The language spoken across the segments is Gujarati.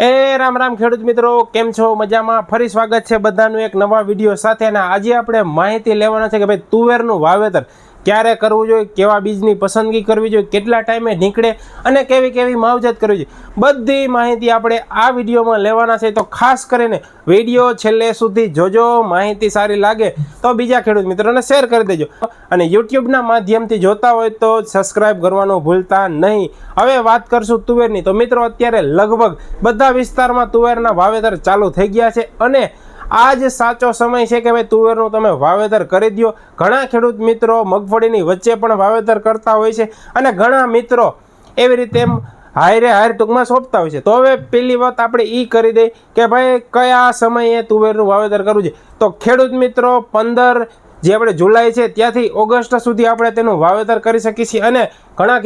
એ રામ રામ ખેડૂત મિત્રો, કેમ છો? મજામાં? ફરી સ્વાગત છે બધાનું એક નવા વીડિયો સાથે. અને આજે આપણે માહિતી લેવાના છે કે ભાઈ તુવેરનું વાવેતર ક્યારે કરવું જોઈએ, કેવા બીજની પસંદગી કરવી જોઈએ, કેટલા ટાઈમે નીકળે અને કેવી કેવી માવજત કરવી જોઈએ. બધી માહિતી આપણે આ વિડીયોમાં લેવાના છે. તો ખાસ કરીને વીડિયો છેલ્લે સુધી જોજો, માહિતી સારી લાગે તો બીજા ખેડૂત મિત્રોને શેર કરી દેજો. અને યુટ્યુબના માધ્યમથી જોતા હોય તો સબસ્ક્રાઇબ કરવાનું ભૂલતા નહીં. હવે વાત કરશું તુવેરની. તો મિત્રો, અત્યારે લગભગ બધા વિસ્તારમાં તુવેરના વાવેતર ચાલુ થઈ ગયા છે અને આ જ સાચો સમય છે કે ભાઈ તુવેરનું તમે વાવેતર કરી દો ઘણા ખેડૂત મિત્રો મગફળીની વચ્ચે પણ વાવેતર કરતા હોય છે અને ઘણા મિત્રો એવી રીતે એમ હાયરે હાયર ટૂંકમાં સોંપતા હોય છે. તો હવે પેલી વાત આપણે એ કરી દઈએ કે ભાઈ કયા સમયે તુવેરનું વાવેતર કરવું છે? તો ખેડૂત મિત્રો પંદર જે આપણે જુલાઈ છે ત્યાંથી ઓગસ્ટ સુધી આપણે તેનું વાવેતર કરી શકીએ છીએ અને ઘણા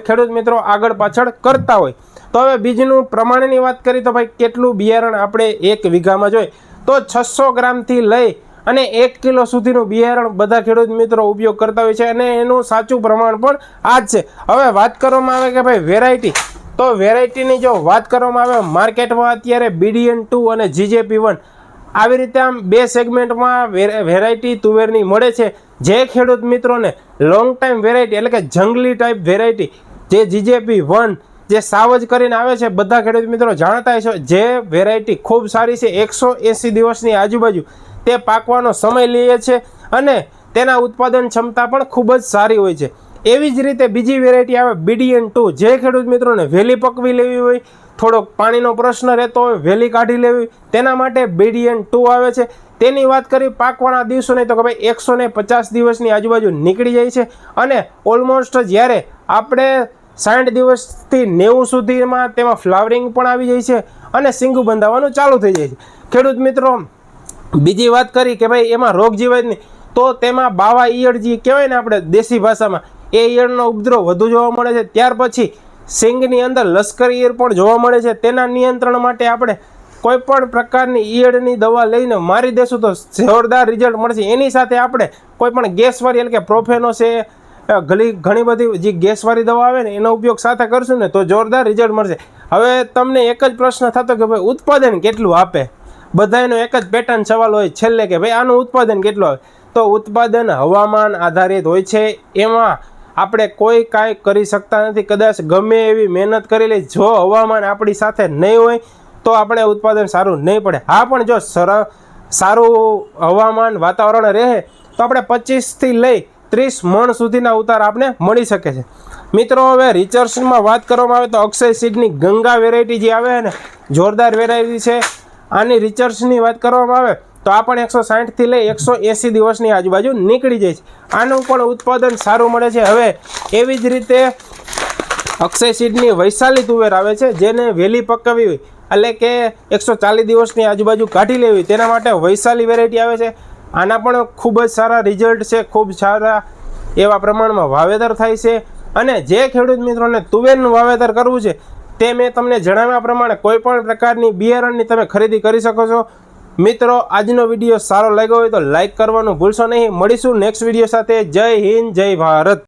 ખેડૂત મિત્રો આગળ પાછળ કરતા હોય. તો હવે બીજનું પ્રમાણની વાત કરીએ તો ભાઈ કેટલું બિયારણ આપણે એક વીઘામાં જોઈએ? તો છસો ગ્રામથી લઈ અને એક કિલો સુધીનું બિયારણ બધા ખેડૂત મિત્રો ઉપયોગ કરતા હોય છે અને એનું સાચું પ્રમાણ પણ આ જ છે. હવે વાત કરવામાં આવે કે ભાઈ વેરાયટી તો વેરાયટીની જો વાત કરવામાં આવે માર્કેટમાં અત્યારે બીડીએન ટુ અને જીજેપી વન આવી રીતે આમ બે સેગમેન્ટમાં વેરાયટી તુવેરની મળે છે. જે ખેડૂત મિત્રોને લોંગ ટાઈમ વેરાયટી એટલે કે જંગલી ટાઈપ વેરાયટી જે જીજેપી વન જે સાવજ કરીને આવે છે, બધા ખેડૂત મિત્રો જાણતા છે જે વેરાયટી ખૂબ સારી છે, એકસો એંસી દિવસની આજુબાજુ તે પાકવાનો સમય લે છે અને તેના ઉત્પાદન ક્ષમતા પણ ખૂબ જ સારી હોય છે. એવી જ રીતે બીજી વેરાયટી આવે બીડીએન ટુ જે ખેડૂત મિત્રોને વહેલી પકવી લેવી હોય, થોડોક પાણીનો પ્રશ્ન રહેતો હોય વહેલી કાઢી લેવી, તેના માટે બીડીએન ટુ આવે છે. તેની વાત કરી પાકવાના દિવસો નહીં તો કે ભાઈ એકસો ને પચાસ દિવસની આજુબાજુ નીકળી જાય છે અને ઓલમોસ્ટ જ્યારે આપણે સાઠ દિવસથી નેવું સુધીમાં તેમાં ફ્લાવરિંગ પણ આવી જાય છે અને સિંગું બંધાવવાનું ચાલુ થઈ જાય છે. ખેડૂત મિત્રો, બીજી વાત કરી કે ભાઈ, એમાં રોગ જીવાય નહીં. તો તેમાં બાવા ઈયળ જે કહેવાય ને આપણે દેશી ભાષામાં, એ ઈયળનો ઉપદ્રવ વધુ જોવા મળે છે. ત્યાર પછી સિંગની અંદર લશ્કરી ઈયળ પણ જોવા મળે છે. તેના નિયંત્રણ માટે આપણે કોઈપણ પ્રકારની ઈયળની દવા લઈને મારી દેશું તો જોરદાર રિઝલ્ટ મળશે. એની સાથે આપણે કોઈપણ ગેસવાળી એટલે કે પ્રોફેનો છે ઘણી ઘણી બધી જે ગેસવાળી દવા આવે ને, એનો ઉપયોગ સાથે કરશું ને, તો જોરદાર રિઝલ્ટ મળશે. હવે તમને એક જ પ્રશ્ન થતો કે ભાઈ, ઉત્પાદન કેટલું આપે? બધાનો એક જ પેટર્ન સવાલ હોય છેલ્લે કે ભાઈ, આનું ઉત્પાદન કેટલું આવે? તો ઉત્પાદન હવામાન આધારિત હોય છે. એમાં આપણે કોઈ કાંઈ કરી શકતા નથી. કદાચ ગમે એવી મહેનત કરી લે, જો હવામાન આપણી સાથે નહીં હોય, તો આપણે ઉત્પાદન સારું નહીં પડે. હા, પણ જો સર સારું હવામાન વાતાવરણ રહે, તો આપણે પચીસથી લઈ ત્રીસ મણ સુધીના ઉતાર આપને મળી શકે છે. મિત્રો, હવે રિચર્સમાં વાત કરવામાં આવે તો અક્ષય સીડની ગંગા વેરાયટી જે આવે ને, જોરદાર વેરાયટી છે. આની રિચર્સની વાત કરવામાં આવે તો આ પણ એકસો સાઠથી લઈ એકસો એંસી દિવસની આજુબાજુ નીકળી જાય છે. આનું પણ ઉત્પાદન સારું મળે છે. હવે એવી જ રીતે અક્ષય સીડની વૈશાલી તુવેર આવે છે, જેને વહેલી પકવવી એટલે કે એકસો ચાલીસ દિવસની આજુબાજુ કાઢી લેવી તેના માટે વૈશાલી વેરાયટી આવે છે. આના પણ ખૂબ જ સારા રિઝલ્ટ છે, ખૂબ સારા એવા પ્રમાણમાં વાવેતર થાય છે. અને જે ખેડૂત મિત્રોને તુવેરનું વાવેતર કરવું છે, તે મેં તમને જણાવ્યા પ્રમાણે કોઈ પણ પ્રકારની બિયારણની તમે ખરીદી કરી શકો છો. મિત્રો, આજનો વીડિયો સારો લાગ્યો હોય તો લાઈક કરવાનું ભૂલશો નહીં. મળીશું નેક્સ્ટ વીડિયો સાથે. જય હિન્દ, જય ભારત.